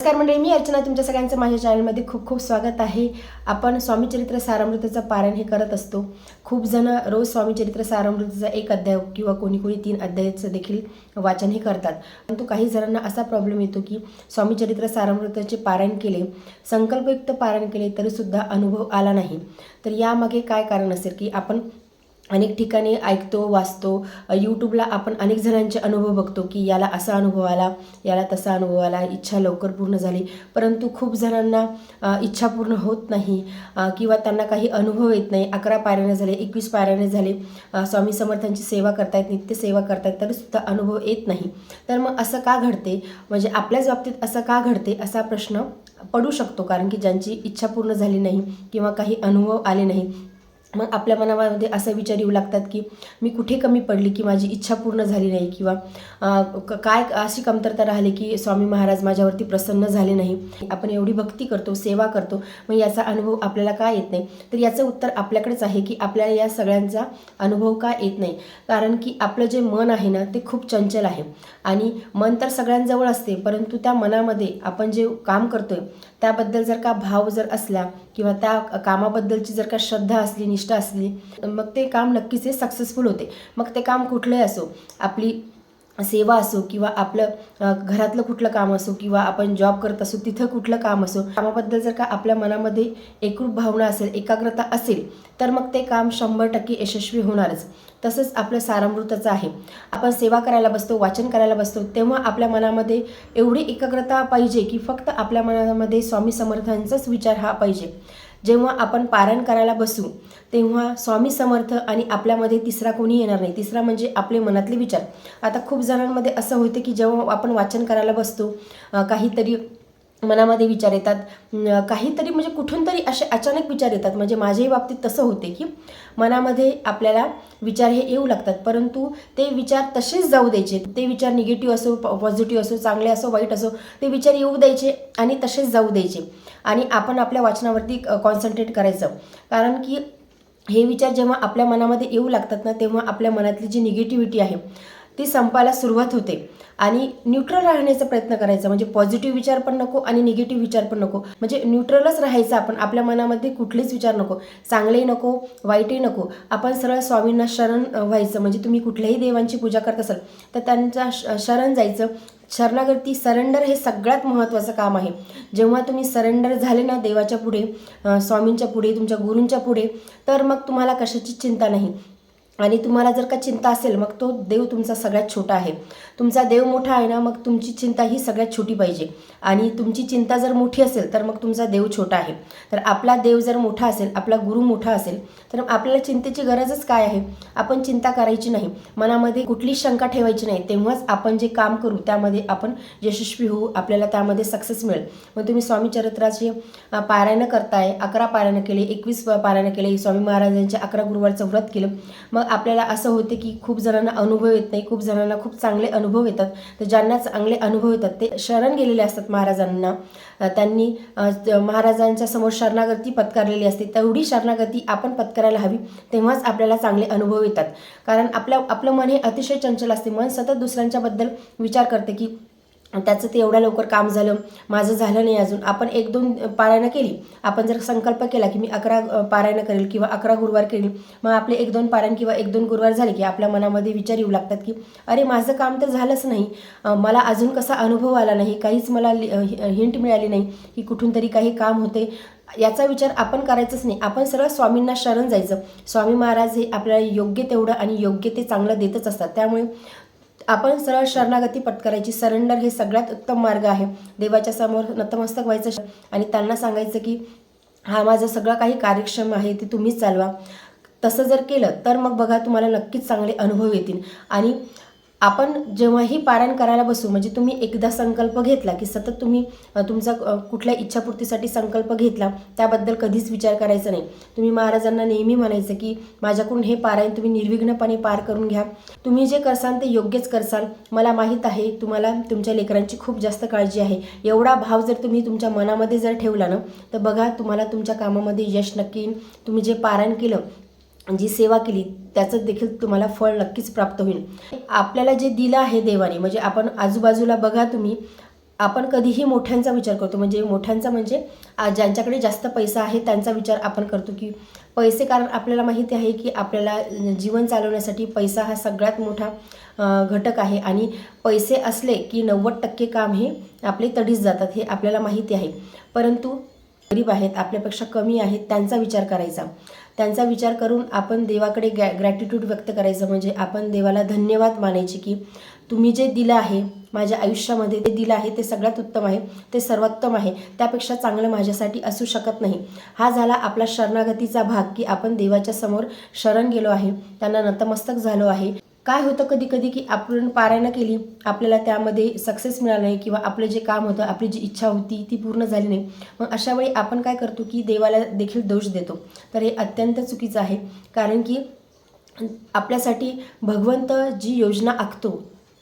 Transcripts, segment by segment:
नमस्कार मंडळी मी अर्चना तुमच्या सगळ्यांचं माझ्या चॅनलमध्ये खूप खूप स्वागत आहे. आपण स्वामीचरित्र सारामृताचं पारायण हे करत असतो. खूप जण रोज स्वामीचरित्र सारामृताचा एक अध्याय किंवा कोणी कोणी तीन अध्यायाचं देखील वाचन हे करतात. परंतु काही जणांना असा प्रॉब्लेम येतो की स्वामीचरित्र सारामृताचे पारायण केले संकल्पयुक्त पारायण केले तरीसुद्धा अनुभव आला नाही. तर यामागे काय कारण असेल की आपण अनेक ठिकाणी ऐकतो वाचतो. यूट्यूबला आपण अनेक जणांचे अनुभव बघतो की याला असा अनुभव आला याला तसा अनुभव आला इच्छा लवकर पूर्ण झाली. परंतु खूप जणांना इच्छा पूर्ण होत नाही किंवा त्यांना काही अनुभव येत नाही. अकरा पायऱ्याने झाले एकवीस पायऱ्याने झाले स्वामी समर्थांची सेवा करतायत नित्य सेवा करतायत तरीसुद्धा अनुभव येत नाही. तर मग असं का घडते? म्हणजे आपल्याच बाबतीत असं का घडते? असा प्रश्न पडू शकतो कारण की ज्यांची इच्छा पूर्ण झाली नाही किंवा काही अनुभव आले नाही मग आपल्या मनामध्ये असा विचार येऊ लागतात की मी कुठे कमी पडली की माझी इच्छा पूर्ण झाली नाही किंवा क- काय अशी कमतरता राहिली की स्वामी महाराज माझ्यावरती प्रसन्न झाले नाही. आपण एवढी भक्ती करतो सेवा करतो मग याचा अनुभव आपल्याला का येत नाही? तर याचं उत्तर आपल्याकडेच आहे की आपल्याला या सगळ्यांचा अनुभव का येत नाही? कारण की आपलं जे मन आहे ना ते खूप चंचल आहे. आणि मन तर सगळ्यांजवळ असते परंतु त्या मनामध्ये आपण जे काम करतोय त्याबद्दल जर का भाव जर असला किंवा त्या कामाबद्दलची जर का श्रद्धा असली निष्ठा असली मग ते काम नक्कीच हे सक्सेसफुल होते. मग ते काम कुठलंही असो आपली सेवा असो किंवा आपलं घरातलं कुठलं काम असो किंवा आपण जॉब करत असो तिथं कुठलं काम असो कामाबद्दल जर का आपल्या मनामध्ये एकरूप भावना असेल एकाग्रता असेल तर मग ते काम शंभर टक्के यशस्वी होणारच. तसंच आपलं सारामृताचं आहे. आपण सेवा करायला बसतो वाचन करायला बसतो तेव्हा आपल्या मनामध्ये एवढी एकाग्रता पाहिजे की फक्त आपल्या मनामध्ये स्वामी समर्थांचाच विचार हा पाहिजे. जेव्हा आपण पारायण करायला बसू तेव्हा स्वामी समर्थ आणि आपल्यामध्ये तिसरा कोणी येणार नाही. तिसरा म्हणजे आपले मनातले विचार. आता खूप जणांमध्ये असं होतं की जेव्हा आपण वाचन करायला बसतो काहीतरी मनामध्ये विचार येतात. काहीतरी म्हणजे कुठून तरी असे अचानक विचार येतात. म्हणजे माझ्याही बाबतीत तसं होते की मनामध्ये आपल्याला विचार हे येऊ लागतात. परंतु ते विचार तसेच जाऊ द्यायचे. ते विचार निगेटिव्ह असो पॉझिटिव्ह असो चांगले असो वाईट असो ते विचार येऊ द्यायचे आणि तसेच जाऊ द्यायचे. आणि आपण आपल्या वाचनावरती कॉन्सन्ट्रेट करायचं. कारण की हे विचार जेव्हा आपल्या मनामध्ये येऊ लागतात ना तेव्हा आपल्या मनातली जी निगेटिव्हिटी आहे ती संपायला सुरुवात होते. आणि न्यूट्रल राहण्याचा प्रयत्न करायचा. म्हणजे पॉझिटिव्ह विचार पण नको आणि निगेटिव्ह विचार पण नको. म्हणजे न्यूट्रलच राहायचं आपण. आपल्या मनामध्ये कुठलेच विचार नको. चांगलेही नको वाईटही नको. आपण सरळ स्वामींना शरण व्हायचं. म्हणजे तुम्ही कुठल्याही देवांची पूजा करत असाल तर त्यांचा श- शरण जायचं. शरणागती सरेंडर हे सगळ्यात महत्त्वाचं काम आहे. जेव्हा तुम्ही सरेंडर झाले ना देवाच्या पुढे स्वामींच्या पुढे तुमच्या गुरूंच्या पुढे तर मग तुम्हाला कशाची चिंता नाही. आणि तुम्हाला जर का चिंता असेल मग तो देव तुमचा सगळ्यात छोटा आहे. तुमचा देव मोठा आहे ना मग तुमची चिंता ही सगळ्यात छोटी पाहिजे. आणि तुमची चिंता जर मोठी असेल तर मग तुमचा देव छोटा आहे. तर आपला देव जर मोठा असेल आपला गुरु मोठा असेल तर आपल्याला चिंतेची गरजच काय आहे? आपण चिंता करायची नाही. मनामध्ये कुठलीच शंका ठेवायची नाही. तेव्हाच आपण जे काम करू त्यामध्ये आपण यशस्वी होऊ आपल्याला त्यामध्ये सक्सेस मिळेल. मग तुम्ही स्वामी चरित्राचे पारायणं करताय अकरा पारायणं केले एकवीस पारायणं केले स्वामी महाराजांचे अकरा गुरुवारचं व्रत केलं. मग आपल्याला असं होते की खूप जणांना अनुभव येत नाही खूप जणांना खूप चांगले अनुभव येतात. तर ज्यांना चांगले अनुभव येतात ते शरण गेलेले असतात महाराजांना. त्यांनी महाराजांच्या समोर शरणागती पत्कारलेली असते. तेवढी शरणागती आपण पत्करायला हवी तेव्हाच आपल्याला चांगले अनुभव येतात. कारण आपल्या आपलं मन हे अतिशय चंचल असते. मन सतत दुसऱ्यांच्याबद्दल विचार करते की त्याचं ते एवढ्या लवकर काम झालं माझं झालं नाही अजून. आपण एक दोन पारायणं केली. आपण जर संकल्प केला की मी अकरा पारायणं करेल किंवा अकरा गुरुवार केली मग आपले एक दोन पारायण किंवा एक दोन गुरुवार झाले की आपल्या मनामध्ये विचार येऊ लागतात की अरे माझं काम तर झालंच नाही. मला अजून कसा अनुभव आला नाही काहीच मला हिंट मिळाली नाही की कुठून तरी काही काम होते. याचा विचार आपण करायचाच नाही. आपण सरळ स्वामींना शरण जायचं. स्वामी महाराज हे आपल्याला योग्य तेवढं आणि योग्य ते चांगलं देतच असतात. त्यामुळे आपण सरळ शरणागती पत्करायची. सरेंडर हे सगळ्यात उत्तम मार्ग आहे. देवाच्या समोर नतमस्तक व्हायचं आणि त्यांना सांगायचं की हा माझं सगळं काही कार्यक्षम आहे ते तुम्हीच चालवा. तसं जर केलं तर मग बघा तुम्हाला नक्कीच चांगले अनुभव येतील. आणि आपण जेव्हाही पारायण करायला बसू म्हणजे तुम्ही एकदा संकल्प घेतला की सतत तुम्ही तुमचा कुठल्या इच्छापूर्तीसाठी संकल्प घेतला त्याबद्दल कधीच विचार करायचा नाही. तुम्ही महाराजांना नेहमी म्हणायचं की माझ्याकडून हे पारायण तुम्ही निर्विघ्नपणे पार करून घ्या. तुम्ही जे करसाल ते योग्यच करसाल मला माहीत आहे तुम्हाला तुमच्या लेकरांची खूप जास्त काळजी आहे. एवढा भाव जर तुम्ही तुमच्या मनामध्ये जर ठेवला ना तर बघा तुम्हाला तुमच्या कामामध्ये यश नक्की तुम्ही जे पारायण केलं जी सेवा केली त्याचं देखील तुम्हाला फळ नक्कीच प्राप्त होईल. आपल्याला जे दिलं आहे देवाने म्हणजे आपण आजूबाजूला बघा तुम्ही आपण कधीही मोठ्यांचा विचार करतो म्हणजे मोठ्यांचा म्हणजे ज्यांच्याकडे जास्त पैसा आहे त्यांचा विचार आपण करतो की पैसे कारण आपल्याला माहिती आहे की आपल्याला जीवन चालवण्यासाठी पैसा हा सगळ्यात मोठा घटक आहे. आणि पैसे असले की नव्वद टक्के काम हे आपले तडीच जातात हे आपल्याला माहिती आहे. परंतु गरीब आहेत आपल्यापेक्षा कमी आहेत त्यांचा विचार करायचा. त्यांचा विचार करून आपण देवाकडे गॅ ग्रॅटिट्यूड व्यक्त करायचं म्हणजे आपण देवाला धन्यवाद मानायचे की तुम्ही जे दिलं आहे माझ्या आयुष्यामध्ये ते दिलं आहे ते सगळ्यात उत्तम आहे ते सर्वोत्तम आहे त्यापेक्षा चांगलं माझ्यासाठी असू शकत नाही. हा झाला आपला शरणागतीचा भाग की आपण देवाच्या समोर शरण गेलो आहे त्यांना नतमस्तक झालो आहे. काय होतं कधी कधी की आपण पारायणं केली आपल्याला त्यामध्ये सक्सेस मिळाला नाही किंवा आपलं जे काम होतं आपली जी इच्छा होती ती पूर्ण झाली नाही. मग अशा वेळी आपण काय करतो की देवाला देखील दोष देतो. तर हे अत्यंत चुकीचं आहे. कारण की आपल्यासाठी भगवंत जी योजना आखतो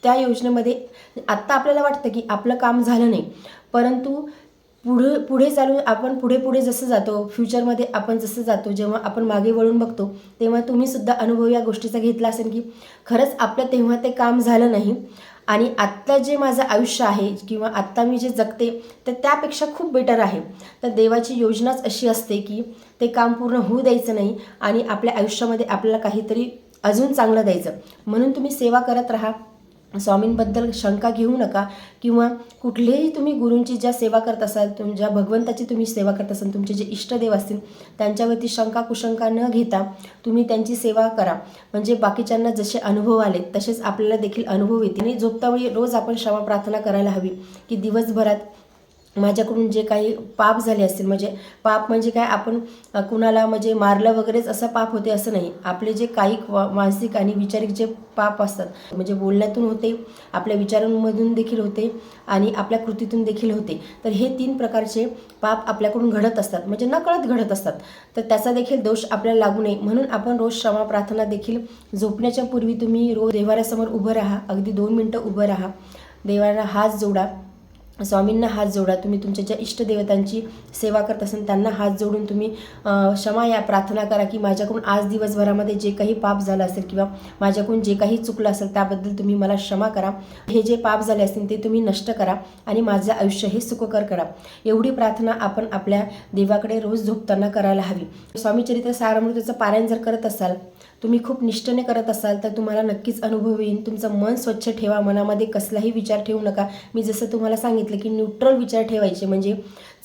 त्या योजनेमध्ये आत्ता आपल्याला वाटतं की आपलं काम झालं नाही. परंतु पुढे पुढे चालून आपण पुढे पुढे जसं जातो फ्युचरमध्ये आपण जसं जातो जेव्हा आपण मागे वळून बघतो तेव्हा तुम्हीसुद्धा अनुभव या गोष्टीचा घेतला असेल की खरंच आपलं तेव्हा ते काम झालं नाही. आणि आत्ता जे माझं आयुष्य आहे किंवा आत्ता मी जे जगते तर त्यापेक्षा खूप बेटर आहे. तर देवाची योजनाच अशी असते की ते काम पूर्ण होऊ द्यायचं नाही आणि आपल्या आयुष्यामध्ये आपल्याला काहीतरी अजून चांगलं द्यायचं. म्हणून तुम्ही सेवा करत राहा. स्वामींबद्दल शंका घेऊ नका किंवा कुठलेही तुम्ही गुरूंची ज्या सेवा करत असाल तुम ज्या भगवंताची तुम्ही सेवा करत असाल तुमचे जे इष्टदेव असतील त्यांच्यावरती शंका कुशंका न घेता तुम्ही त्यांची सेवा करा. म्हणजे बाकीच्यांना जसे अनुभव आले तसेच आपल्याला देखील अनुभव येतील. आणि झोपतावेळी रोज आपण क्षमा प्रार्थना करायला हवी की दिवसभरात माझ्याकडून जे काही पाप झाले असतील म्हणजे पाप म्हणजे काय? आपण कुणाला म्हणजे मारलं वगैरेच असं पाप होते असं नाही. आपले जे काही वा- मानसिक आणि विचारिक जे पाप असतात म्हणजे बोलण्यातून होते आपल्या विचारांमधून देखील होते आणि आपल्या कृतीतून देखील होते. तर हे तीन प्रकारचे पाप आपल्याकडून घडत असतात. म्हणजे नकळत घडत असतात. तर त्याचा देखील दोष आपल्याला लागू नये. म्हणून आपण रोज क्षमा प्रार्थना देखील झोपण्याच्या पूर्वी तुम्ही रोज देवाऱ्यासमोर उभं राहा. अगदी दोन मिनटं उभं राहा. देवाला हात जोडा. स्वामींना हात जोडा. तुम्ही तुमच्या ज्या इष्टदेवतांची सेवा करत असाल त्यांना हात जोडून तुम्ही क्षमा या प्रार्थना करा की माझ्याकडून आज दिवसभरामध्ये जे काही पाप झालं असेल किंवा माझ्याकडून जे काही चुकलं असेल त्याबद्दल तुम्ही मला क्षमा करा. हे जे पाप झाले असतील ते तुम्ही नष्ट करा आणि माझं आयुष्य हे सुखकर करा. एवढी प्रार्थना आपण आपल्या देवाकडे रोज झोपताना करायला हवी. स्वामी चरित्र सारामृताचं पारायण जर करत असाल तुम्ही खूप निष्ठेने करत असाल तर तुम्हाला नक्कीच अनुभव येईल. तुमचं मन स्वच्छ ठेवा. मनामध्ये कसलाही विचार ठेवू नका. मी जसं तुम्हाला सांगितलं की न्यूट्रल विचार ठेवायचे. म्हणजे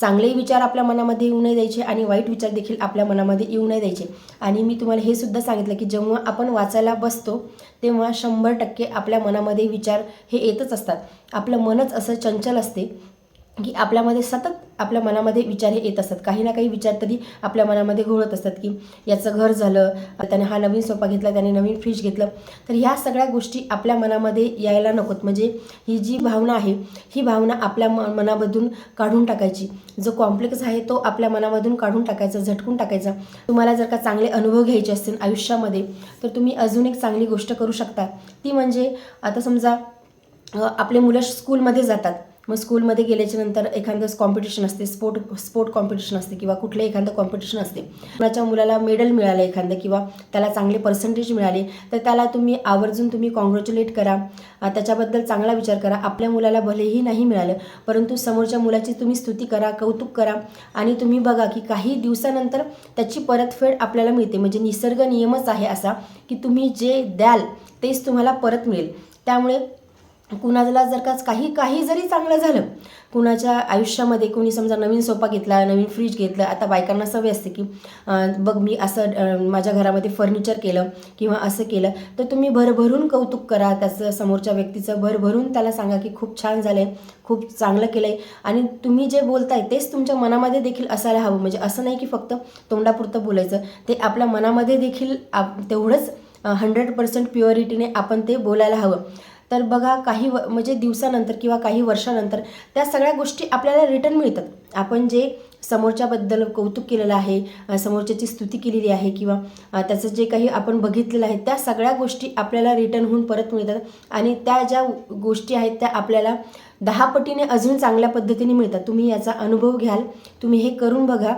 चांगलेही विचार आपल्या मनामध्ये येऊ नाही द्यायचे आणि वाईट विचार देखील आपल्या मनामध्ये येऊ नाही द्यायचे. आणि मी तुम्हाला हे सुद्धा सांगितलं की जेव्हा आपण वाचायला बसतो तेव्हा शंभर टक्के आपल्या मनामध्ये विचार हे येतच असतात. आपलं मनच असं चंचल असते की आपल्यामध्ये सतत आपल्या मनामध्ये विचार हे येत असतात. काही ना काही विचार तरी आपल्या मनामध्ये घोळत असतात की याचं घर झालं त्याने हा नवीन सोफा घेतला त्याने नवीन फ्रीज घेतलं. तर ह्या सगळ्या गोष्टी आपल्या मनामध्ये यायला नकोत. म्हणजे ही जी भावना आहे ही भावना आपल्या म मनामधून काढून टाकायची. जो कॉम्प्लेक्स आहे तो आपल्या मनामधून काढून टाकायचा झटकून टाकायचा. तुम्हाला जर का चांगले अनुभव घ्यायचे असतील आयुष्यामध्ये तर तुम्ही अजून एक चांगली गोष्ट करू शकता. ती म्हणजे आता समजा आपले मुलं स्कूलमध्ये जातात. मग स्कूलमध्ये गेल्याच्यानंतर एखादं कॉम्पिटिशन असते स्पोर्ट स्पोर्ट कॉम्पिटिशन असते किंवा कुठलं एखादं कॉम्पिटिशन असते. कुणाच्या मुलाला मेडल मिळालं एखादं किंवा त्याला चांगले पर्सेंटेज मिळाले तर त्याला तुम्ही आवर्जून तुम्ही कॉंग्रॅच्युलेट करा. त्याच्याबद्दल चांगला विचार करा. आपल्या मुलाला भलेही नाही मिळालं परंतु समोरच्या मुलाची तुम्ही स्तुती करा कौतुक करा आणि तुम्ही बघा की काही दिवसानंतर त्याची परतफेड आपल्याला मिळते. म्हणजे निसर्ग नियमच आहे असा की तुम्ही जे द्याल तेच तुम्हाला परत मिळेल. त्यामुळे कुणाला जर का काही काही जरी चांगलं झालं कुणाच्या आयुष्यामध्ये कोणी समजा नवीन सोफा घेतला नवीन फ्रीज घेतलं आता बायकांना सवय असते की बघ मी असं माझ्या घरामध्ये फर्निचर केलं किंवा असं केलं तर तुम्ही भरभरून कौतुक करा त्याचं समोरच्या व्यक्तीचं भरभरून त्याला सांगा की खूप छान झालं आहे खूप चांगलं केलं आहे आणि तुम्ही जे बोलताय तेच तुमच्या मनामध्ये देखील असायला हवं. म्हणजे असं नाही की फक्त तोंडापुरतं बोलायचं. ते आपल्या मनामध्ये देखील आप तेवढंच हंड्रेड पर्सेंट प्युअरिटीने आपण ते बोलायला हवं. तर बघा काही व म्हणजे दिवसानंतर किंवा काही वर्षानंतर त्या सगळ्या गोष्टी आपल्याला रिटर्न मिळतात. आपण जे समोरच्याबद्दल कौतुक केलेलं आहे समोरच्याची स्तुती केलेली आहे किंवा त्याचं जे काही आपण बघितलेलं आहे त्या सगळ्या गोष्टी आपल्याला रिटर्न होऊन परत मिळतात आणि त्या ज्या गोष्टी आहेत त्या आपल्याला दहा पटीने अजून चांगल्या पद्धतीने मिळतात. तुम्ही याचा अनुभव घ्याल. तुम्ही हे करून बघा.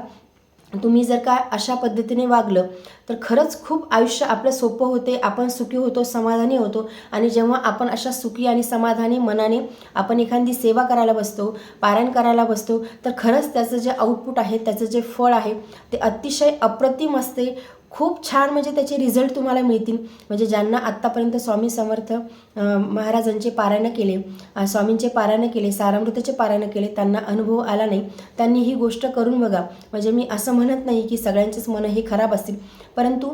तुम्ही जर का अशा पद्धतीने वागलं तर खरंच खूप आयुष्य आपलं सोपं होते आपण सुखी होतो समाधानी होतो. आणि जेव्हा आपण अशा सुखी आणि समाधानी मनाने आपण एखादी सेवा करायला बसतो पारायण करायला बसतो तर खरंच त्याचं जे आउटपुट आहे त्याचं जे फळ आहे ते अतिशय अप्रतिम असते. खूप छान म्हणजे त्याचे रिझल्ट तुम्हाला मिळतील. म्हणजे ज्यांना आत्तापर्यंत स्वामी समर्थ महाराजांचे पारायणं केले स्वामींचे पारायण केले सारामृताचे पारायणं केले त्यांना अनुभव आला नाही त्यांनी ही गोष्ट करून बघा. म्हणजे मी असं म्हणत नाही की सगळ्यांचेच मनं हे खराब असतील. परंतु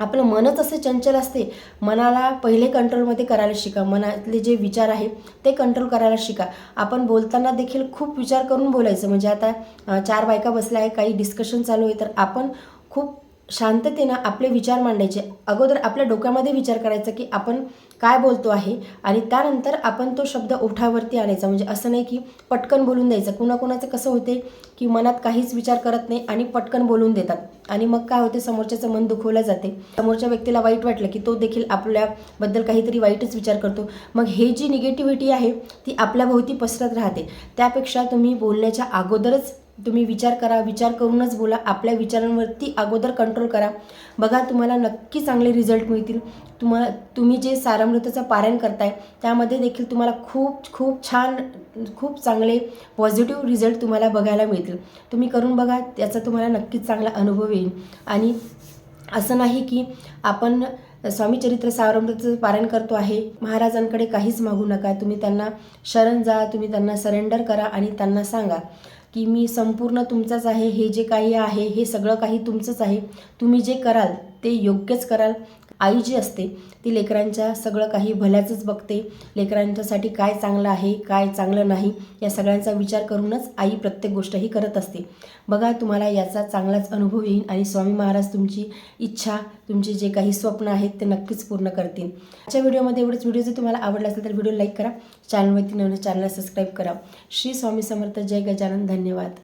आपलं मनच असे चंचल असते. मनाला पहिले कंट्रोलमध्ये करायला शिका. मनातले जे विचार आहे ते कंट्रोल करायला शिका. आपण बोलताना देखील खूप विचार करून बोलायचं. म्हणजे आता चार बायका बसल्या आहे काही डिस्कशन चालू आहे तर आपण खूप शांततेनं आपले विचार मांडायचे. अगोदर आपल्या डोक्यामध्ये विचार करायचा की आपण काय बोलतो आहे आणि त्यानंतर आपण तो शब्द ओठावरती आणायचा. म्हणजे असं नाही की पटकन बोलून द्यायचं. कुणाकुणाचं कसं होते की मनात काहीच विचार करत नाही आणि पटकन बोलून देतात. आणि मग काय होते? समोरच्याचं मन दुखवलं जाते. समोरच्या व्यक्तीला वाईट वाटलं की तो देखील आपल्याबद्दल काहीतरी वाईटच विचार करतो. मग हे जी निगेटिव्हिटी आहे ती आपल्याभोवती पसरत राहते. त्यापेक्षा तुम्ही बोलण्याच्या अगोदरच तुम्ही विचार करा विचार करूनच बोला. आपल्या विचारांवरती अगोदर कंट्रोल करा. बघा तुम्हाला नक्की चांगले रिझल्ट मिळतील. तुम्हाला तुम्ही जे सारामृताचं पारायण करताय त्यामध्ये देखील तुम्हाला खूप खूप छान खूप चांगले पॉझिटिव्ह रिझल्ट तुम्हाला बघायला मिळतील. तुम्ही करून बघा त्याचा तुम्हाला नक्कीच चांगला अनुभव येईल. आणि असं नाही की आपण स्वामी चरित्र सारामृताचं पारायण करतो आहे. महाराजांकडे काहीच मागू नका. तुम्ही त्यांना शरण जा तुम्ही त्यांना सरेंडर करा आणि त्यांना सांगा. की मी संपूर्ण तुमचाच आहे हे जे काही आहे हे सगळं काही तुमचंच आहे. तुम्ही जे कराल ते योग्यच कराल. आई जी असते ती लेकरांच्या सगळं काही भल्याचंच बघते. लेकरांच्यासाठी काय चांगलं आहे काय चांगलं नाही या सगळ्यांचा विचार करूनच आई प्रत्येक गोष्ट ही करत असते. बघा तुम्हाला याचा चांगलाच अनुभव येईल आणि स्वामी महाराज तुमची इच्छा तुमचे जे काही स्वप्न आहेत ते नक्कीच पूर्ण करतील. आजच्या व्हिडिओमध्ये एवढंच. व्हिडिओ जर तुम्हाला आवडला असेल तर व्हिडिओ लाईक करा. चॅनलवरती नवीन चॅनलला सबस्क्राईब करा. श्री स्वामी समर्थ. जय गजानन. धन्यवाद.